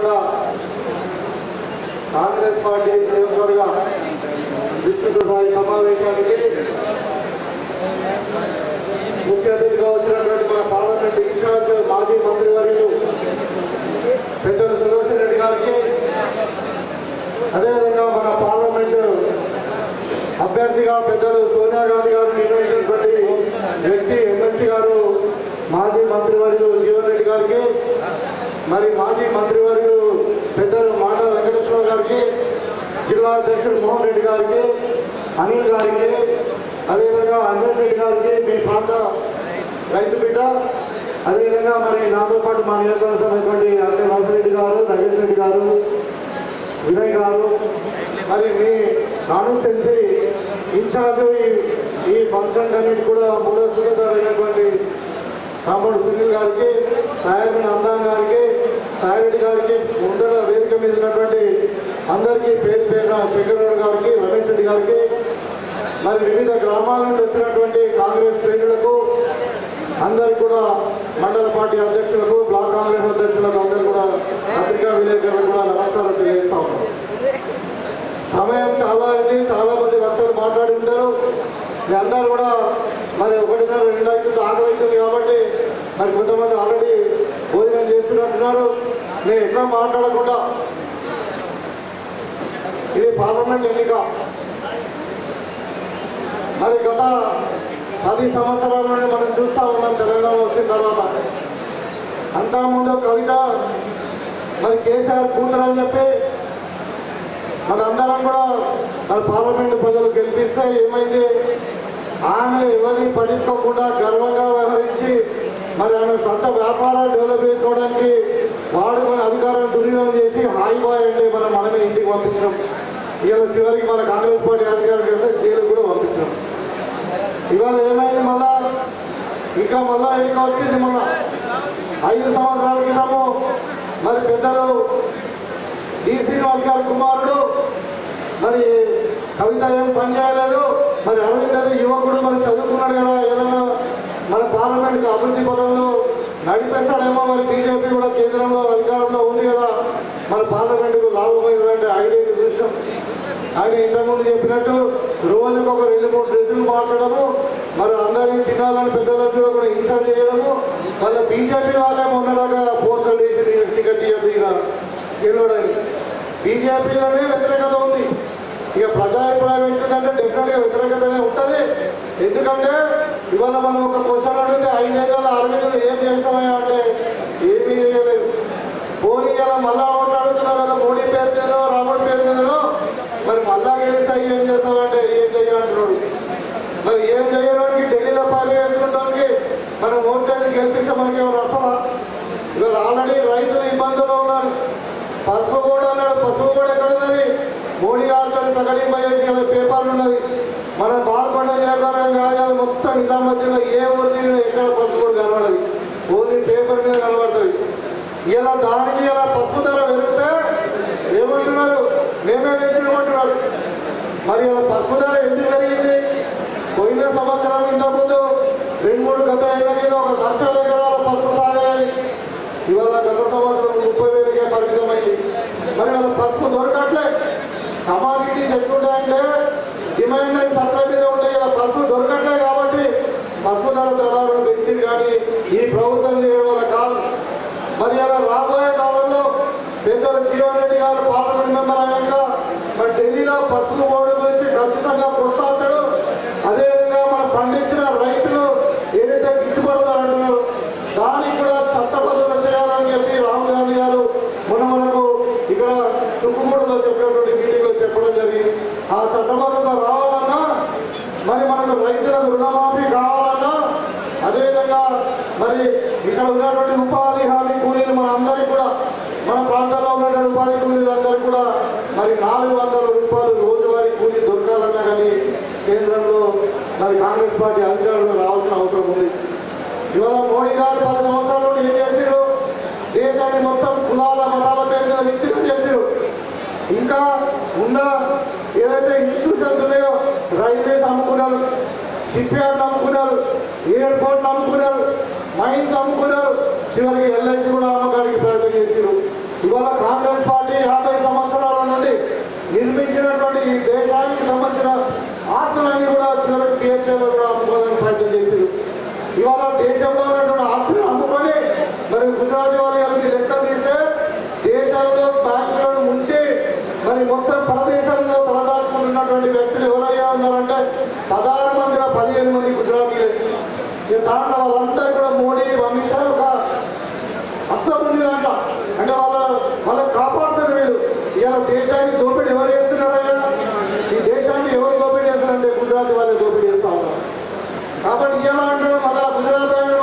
Devarakonda Congress party నియోజకవర్గ విస్తృత స్థాయి సమావేశానికి ముఖ్య అతిథిగా వచ్చినటువంటి మన పార్లమెంట్ ఇన్ఛార్జ్ మాజీ మంత్రి వర్యులు పెద్దలు సురేష్ రెడ్డి గారికి అదేవిధంగా మన పార్లమెంట్ అభ్యర్థిగా పెద్దలు సోనియా గాంధీ గారు నిర్ణయించినటువంటి వ్యక్తి ఎమ్మెల్సీ గారు మాజీ మంత్రివర్యులు జీవన్ రెడ్డి గారికి మరి మాజీ మంత్రివర్యులు పెద్దలు మాటల వెంకటేశ్వర గారికి జిల్లా అధ్యక్షుడు మోహన్ రెడ్డి గారికి అనిల్ గారికి అదేవిధంగా అంజన్ రెడ్డి గారికి మీ ప్రాంత రైతు బిడ్డ అదేవిధంగా మరి నాతో పాటు మా నియోజకవర్గమైనటువంటి అంటే నరసింహరెడ్డి గారు నగేష్ రెడ్డి గారు వినయ్ గారు మరి మీ కాన్స్టెన్సీ ఇన్ఛార్జ్ ఈ- ఈ ఫంక్షన్ అన్నిటి కూడా మూడో సుఖదారు అయినటువంటి కాంపౌండ్ సునీల్ గారికి సాయకుని అందాన్ గారికి సాయరెడ్డి గారికి ముందర వేదిక మీద ఉన్నటువంటి అందరికీ పేరు పేరున శంకరరావు గారికి రమేష్ రెడ్డి గారికి మరి వివిధ గ్రామాల నుంచి వచ్చినటువంటి కాంగ్రెస్ శ్రేణులకు అందరికీ కూడా మండల పార్టీ అధ్యక్షులకు బ్లాక్ కాంగ్రెస్ అధ్యక్షులకు అందరు కూడా పత్రికా విలేకరులకు కూడా నమస్కారం తెలియజేస్తా ఉన్నాం. సమయం చాలా అయింది చాలా మంది వక్తలు మాట్లాడి ఉంటారు. మీ అందరూ కూడా మరి ఒకటిన్నర రెండు అవుతుంది ఆకలి అవుతుంది కాబట్టి మరి కొంతమంది ఆల్రెడీ భోజనం చేస్తున్నట్టున్నారు. నేను ఎక్కడ మాట్లాడకుండా ఇది పార్లమెంట్ ఎన్నిక. మరి గత పది సంవత్సరాల నుండి మనం చూస్తా ఉన్నాం తెలంగాణ వచ్చిన తర్వాత. అంతా ముందు కవిత మరి కేసీఆర్ కూతురు అని చెప్పి మనందరం కూడా మన పార్లమెంట్ ప్రజలు గెలిపిస్తే ఏమైంది? ఆమె ఎవరిని పట్టించుకోకుండా గర్వంగా వ్యవహరించి మరి ఆమె సొంత వ్యాపారాలు డెవలప్ చేసుకోవడానికి వాడుకునే అధికారాన్ని దుర్వినియోగం చేసి హాయి బాయ్ అంటే మనం మనమే ఇంటికి పంపించడం. ఇవాళ చివరికి మన కాంగ్రెస్ పార్టీ అధికారం చేస్తే జైలు కూడా పంపించడం. ఇవాళ ఏమైంది మళ్ళా? ఇంకా మళ్ళా ఇంకా వచ్చింది మళ్ళా? ఐదు సంవత్సరాల క్రితము మరి పెద్దలు డి శ్రీనివాస్ గారి కుమారుడు మరి కవిత ఏం పని చేయలేదు. మరి అరవింద్ యువకుడు మరి చదువుకున్నాడు కదా ఏదైనా మన పార్లమెంట్కి అభివృద్ధి పదంలో నడిపేస్తాడేమో మరి బీజేపీ కూడా కేంద్రంలో అధికారంలో ఉంది కదా. మన పార్లమెంట్కు లాభమైందంటే ఐడియా చూసాం ఆయన ఇంతకుముందు చెప్పినట్టు రోజుకి ఒక రెండు మూడు డ్రెస్సులు మార్చడము మరి అందరినీ తినాలని పెద్దలందరూ కూడా ఇన్సల్ట్ చేయడము మళ్ళీ బీజేపీ వాళ్ళే మొన్నలాగా పోస్టర్లు వేసి టికెట్ ఇవ్వదు గెలవడానికి బీజేపీలోనే వ్యతిరేకత ఉంది. ఇక ప్రజా అభిప్రాయం ఏంటంటే డెఫినెట్గా వ్యతిరేకతనే ఉంటుంది. ఎందుకంటే ఇవాళ మనం ఒక క్వశ్చన్ అడిగితే ఐదేళ్ళ అరవిందులు ఏం చేస్తామయ్యా అంటే ఏమీ చేయలేదు. పోనీ ఇలా మళ్ళా ఒకటి అడుగుతున్నావు కదా మోడీ పేరు మీదనో రాముడి పేరు మీదనో మరి మళ్ళా గెలిస్తే ఏం చేస్తామంటే ఏం చేయాలంటున్నాడు మరి ఏం చేయడానికి ఢిల్లీలో పాలు వేసుకుంటానికి మనం ఓట్లేసి గెలిపిస్తే మనకి ఏమైనా వస్తామా ఇవాళ ఆల్రెడీ రైతులు ఇబ్బందుల్లో ఉన్నారు. పసుపు కూడా అన్నాడు పసుపు కూడా ఎక్కడ ఉన్నది? మోడీ గారితో ప్రకటింప చేసిన పేపర్లు ఉన్నది మన బాల్పడ్డ వ్యాపారం కాదు మొత్తం మొత్తం నిజామధ్యంలో ఏ ఊరి ఎక్కడ పసుపు కనబడదు. ఓన్లీ పేపర్ మీద కనబడుతుంది. ఇలా దానికి ఇలా పసుపు ధర పెరిగితే ఏమంటున్నారు? మేమే పెంచుకుంటున్నారు మరి ఇలా పసుపు ధర ఎందుకు పెరిగింది? పోయిన సంవత్సరం ఇంతకుముందు రెండు మూడు గత ఏదైనా ఒక లక్ష ఎకరాల పసుపు సాగేది ఇవాళ గత సంవత్సరం ముప్పై వేలకే పరిమితమైంది. మరి వాళ్ళ పసుపు దొరకట్లే. కమాడిటీస్ ఎట్లుంటాయంటే డిమాండ్ అండ్ సప్లై మీద ఉంటాయి కదా పసుపు దొరకట్లే కాబట్టి పసుపు ధర దళాలను పెంచింది కానీ ఈ ప్రభుత్వం చేయడం వల్ల కాదు. మరి అలా రాబోయే కాలంలో పెద్దలు జీవన్ రెడ్డి గారు పార్లమెంట్ మెంబర్ అయినాక మరి ఢిల్లీలో పసుపు బోర్డు గురించి ఖచ్చితంగా కొట్లాడతాడు అదేవిధంగా మనం పండించిన రైతులు ఏదైతే గిట్టుబడులు అంటున్నారు దానికి కూడా చట్టబద్ధత చేయాలని చెప్పి రాహుల్ గాంధీ గారు మొన్న మనకు ఇక్కడ తుక్కుగూడలో చెప్పినటువంటి మీటింగ్లో చెప్పడం జరిగింది ఆ చట్టబద్ధత రావాలన్నా మరి మనకు రైతులకు రుణమాఫీ కావాలన్నా అదేవిధంగా మరి ఇక్కడ ఉన్నటువంటి ఉపాధి హామీ కూలీలు మన అందరికీ కూడా మన ప్రాంతాల్లో ఉన్నటువంటి ఉపాధి కూలీలు కూడా మరి నాలుగు వందల రూపాయలు రోజువారీ కూలీ దొరకాలన్నా కానీ కేంద్రంలో మరి కాంగ్రెస్ పార్టీ అధికారంలో రావాల్సిన అవసరం ఉంది. ఇవాళ మోడీ గారు పది సంవత్సరాల నుండి ఏం చేశారు దేశాన్ని మొత్తం కులాల మతాల పేరు మీద విచ్ఛిన్నం చేశారు ఇంకా ఉన్న ఏదైతే ఇన్స్టిట్యూషన్స్ ఉన్నాయో రైల్వేస్ అమ్ముకున్నారు. షిప్ యార్డ్ అమ్ముకున్నారు ఎయిర్పోర్ట్ అమ్ముకున్నారు మైన్స్ అమ్ముకున్నారు చివరికి ఎల్ఐసి కూడా అమ్మకానికి ప్రయత్నం చేశారు ఇవాళ కాంగ్రెస్ పార్టీ యాభై సంవత్సరాల నుండి నిర్మించినటువంటి ఈ దేశానికి సంబంధించిన ఆస్తులన్నీ కూడా చివరికి టీఎస్ఏలో కూడా అమ్ముకోవడానికి ప్రయత్నం చేశారు ఇవాళ దేశంలో ఉన్నటువంటి ఆస్తులు అమ్ముకొని మరి గుజరాత్ వారికి లెక్క తీస్తే దేశాల్లో బ్యాంకులను ముంచి మరి మొత్తం ప్రదేశాల్లో తలదాచుకుంటున్నటువంటి వ్యక్తులు ఎవరైనా పదహారు మంది పదిహేను మంది గుజరాతీలే ఇక దాంట్లో వాళ్ళంతా కూడా మోడీ అమిత్ షా ఒక అస్తం ఉంది దాంట్లో. అంటే వాళ్ళ వాళ్ళని కాపాడుతారు వీళ్ళు. ఇవాళ దేశాన్ని దోపిడీ ఎవరు చేస్తున్నారయ్యా ఈ దేశాన్ని ఎవరు దోపిడీ చేస్తారంటే గుజరాత్ వాళ్ళే దోపిడీ చేస్తా ఉన్నారు. కాబట్టి ఇలా అంటే మళ్ళా గుజరాత్ ఆయన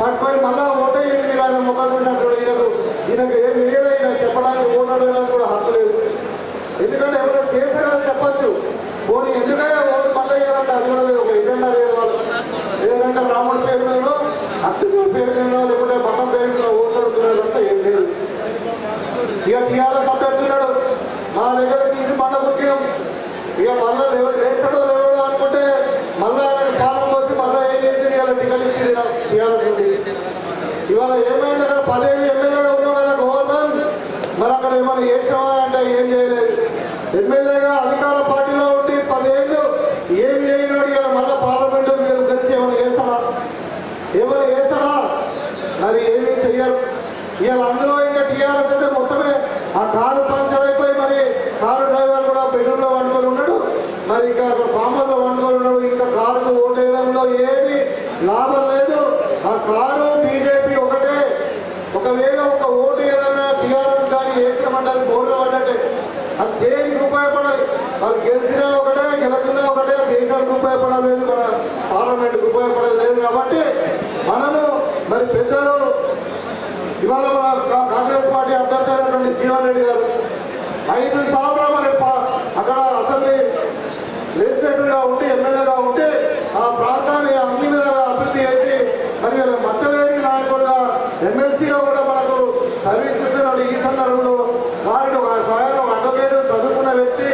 పట్టుకొని మళ్ళా ఓటేయండి మీరు ఆయన ముఖం ఈయనకు. ఈయనకు ఏమి లేదు ఈయన చెప్పడానికి ఓటాడడానికి కూడా హక్కు లేదు. ఎందుకంటే ఎవరైనా చేశారని చెప్పొచ్చు. పోనీ ఎందుకైనా ఓటు లేదు ఒక ఎజెండా లేదు వాళ్ళు రాముడి పేరు మీద అక్షుడు పేరు మీద లేకుంటే మతం పేరు మీద ఓట్లు అడుగుతున్నదంతా ఏం లేదు. ఇక టీఆర్ఎస్ అభ్యర్థున్నాడు మా దగ్గర తీసి మండ ముఖ్యం ఇక మళ్ళీ లేవ లేస్తాడో లేవడో అనుకుంటే మళ్ళా ఆయన పాలన పోసి మళ్ళీ ఏం చేసి ఇవాళ టికెట్ ఇచ్చింది టీఆర్ఎస్ ఇవాళ ఏమైంది అక్కడ? పదేళ్ళు ఎమ్మెల్యేగా ఉన్నావు కదా గోవర్ధన్. మరి అక్కడ ఏమైనా చేసినావా అంటే ఏం చేయలేదు. ఎమ్మెల్యేగా అధికార పార్టీలో ఉండి పదేళ్ళు ఏం చేయనోడు ఇవాళ మళ్ళీ పార్లమెంట్ కలిసి ఏమైనా చేస్తాడా ఏమైనా చేస్తాడా మరి ఏమీ చెయ్యరు ఇవాళ అందులో ఇంకా టీఆర్ఎస్ అయితే మొత్తమే. ఆ కారు పంచర్ అయిపోయి మరి కారు డ్రైవర్ కూడా బెడ్రూమ్లో వండుకొని ఉన్నాడు. మరి ఇంకా ఫామ్ వండుకొని ఉన్నాడు. ఇంకా కారుకు ఓటేయడంలో ఏది లాభం లేదు. ఆ కారు బీజేపీ ఒకటే. ఒకవేళ ఒక ఓటు ఏదైనా టీఆర్ఎస్ కానీ వేసినామంటే అది ఓట్లు పడ్డట్టే అది దేనికి ఉపయోగపడాలి వాళ్ళు గెలిచినా ఒకటే గెలకున్నా ఒకటే దేశానికి ఉపయోగపడలేదు మన పార్లమెంట్కి ఉపయోగపడలేదు కాబట్టి మనము మరి పెద్దలు ఇవాళ మన కా- కాంగ్రెస్ పార్టీ అభ్యర్థి అయినటువంటి జీవన్ రెడ్డి గారు ఐదు సార్లు మరి అక్కడ అసెంబ్లీ లెజిస్లేటర్గా ఉంటే ఎమ్మెల్యేగా ఉంటే ఆ ప్రాంతాన్ని అన్ని విధాలుగా అభివృద్ధి చేసి మరి వీళ్ళ మచ్చలేని నాయకుడుగా ఎమ్మెల్సీగా కూడా మనకు సర్వీస్ ఇస్తున్నాడు ఈ సందర్భంలో వారిని ఒక స్వయం ఒక అడ్వకేట్ చదువుకున్న వ్యక్తి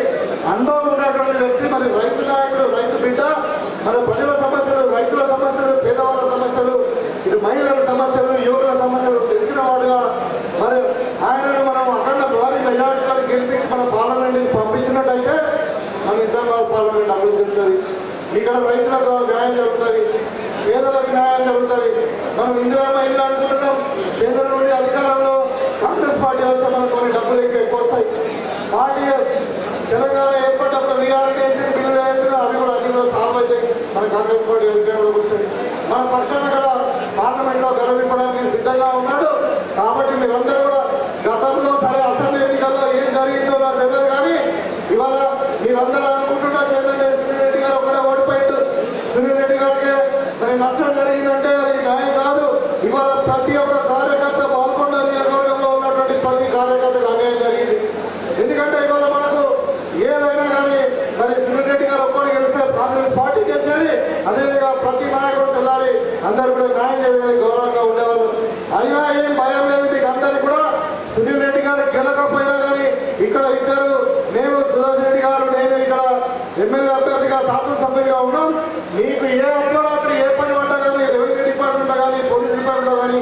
అనుభవం ఉన్నటువంటి వ్యక్తి మరి రైతు నాయకుడు నిజామాబాద్ పార్లమెంట్ అభివృద్ధి చెందుతుంది ఇక్కడ రైతులకు న్యాయం జరుగుతుంది. పేదలకు న్యాయం జరుగుతుంది. మనం ఇందిరామ ఇల్లు అంటున్నాం పేదల నుండి అధికారంలో కాంగ్రెస్ పార్టీ వస్తే మనకు కొన్ని డబ్బులు ఎక్కువ ఎక్కువ వస్తాయి. పార్టీ తెలంగాణ ఏర్పడ్డప్పుడు రీఆర్గనైజేషన్ బిల్లు వేస్తున్నా అవి కూడా అన్ని కూడా సాల్వ్ అవుతాయి మన కాంగ్రెస్ పార్టీ అధికారంలోకి వస్తుంది మన పక్షాన కూడా పార్లమెంట్లో గెలవించడానికి సిద్ధంగా ఉన్నాడు. కాబట్టి మీరందరూ కూడా గతంలో సరే అసెంబ్లీ ఎన్నికల్లో ఏం జరిగిందో నాకు తెలియదు కానీ ఇవాళ మీరందరూ అందరూ కూడా న్యాయం చేయడానికి గౌరవంగా ఉండేవారు అయినా ఏం భయం లేదు మీకు అందరికి కూడా సునీల్ రెడ్డి గారు గెలకపోయినా కానీ ఇక్కడ ఇద్దరు మేము సుదర్శన్ రెడ్డి గారు నేను ఇక్కడ ఎమ్మెల్యే అభ్యర్థిగా శాసనసభ్యులుగా ఉన్నాం. మీకు ఏ అర్ధరాత్రి ఏ పని పడ్డా కానీ రెవెన్యూ డిపార్ట్మెంట్ కానీ పోలీస్ డిపార్ట్మెంట్ కానీ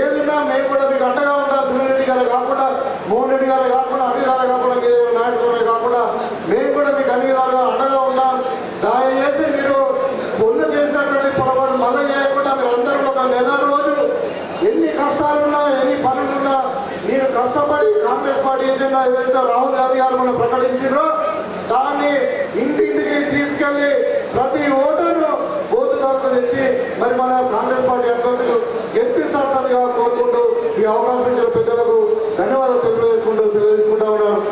ఏదైనా మేము కూడా మీకు అండగా ఉంటాం. సునీల్ రెడ్డి గారు కాకుండా మోహన్ రెడ్డి గారు కాకుండా అన్ని గారు కాకుండా మీరు నాయకులమే కాకుండా మేము కూడా మీకు అన్ని విధాలుగా అండగా ఉన్నాం దయచేసి మీరు పొందు చేసినటువంటి పొరపాటు మళ్ళీ చేయకుండా మీరు అందరూ ఒక నెల రోజులు ఎన్ని కష్టాలున్నా ఎన్ని పనులున్నా మీరు కష్టపడి ప్రకటించిందో ఏదైతే రాహుల్ గాంధీ గారు మనం ప్రకటించిందో దాన్ని ఇంటింటికి తీసుకెళ్ళి ప్రతి ఓటును ఓటు తెచ్చి మరి మన కాంగ్రెస్ పార్టీ అభ్యర్థులు గెలిపిస్తారని కోరుకుంటూ ఈ అవకాశం ఇచ్చిన పెద్దలకు ధన్యవాదాలు తెలియజేసుకుంటూ తెలియజేసుకుంటా ఉన్నాను.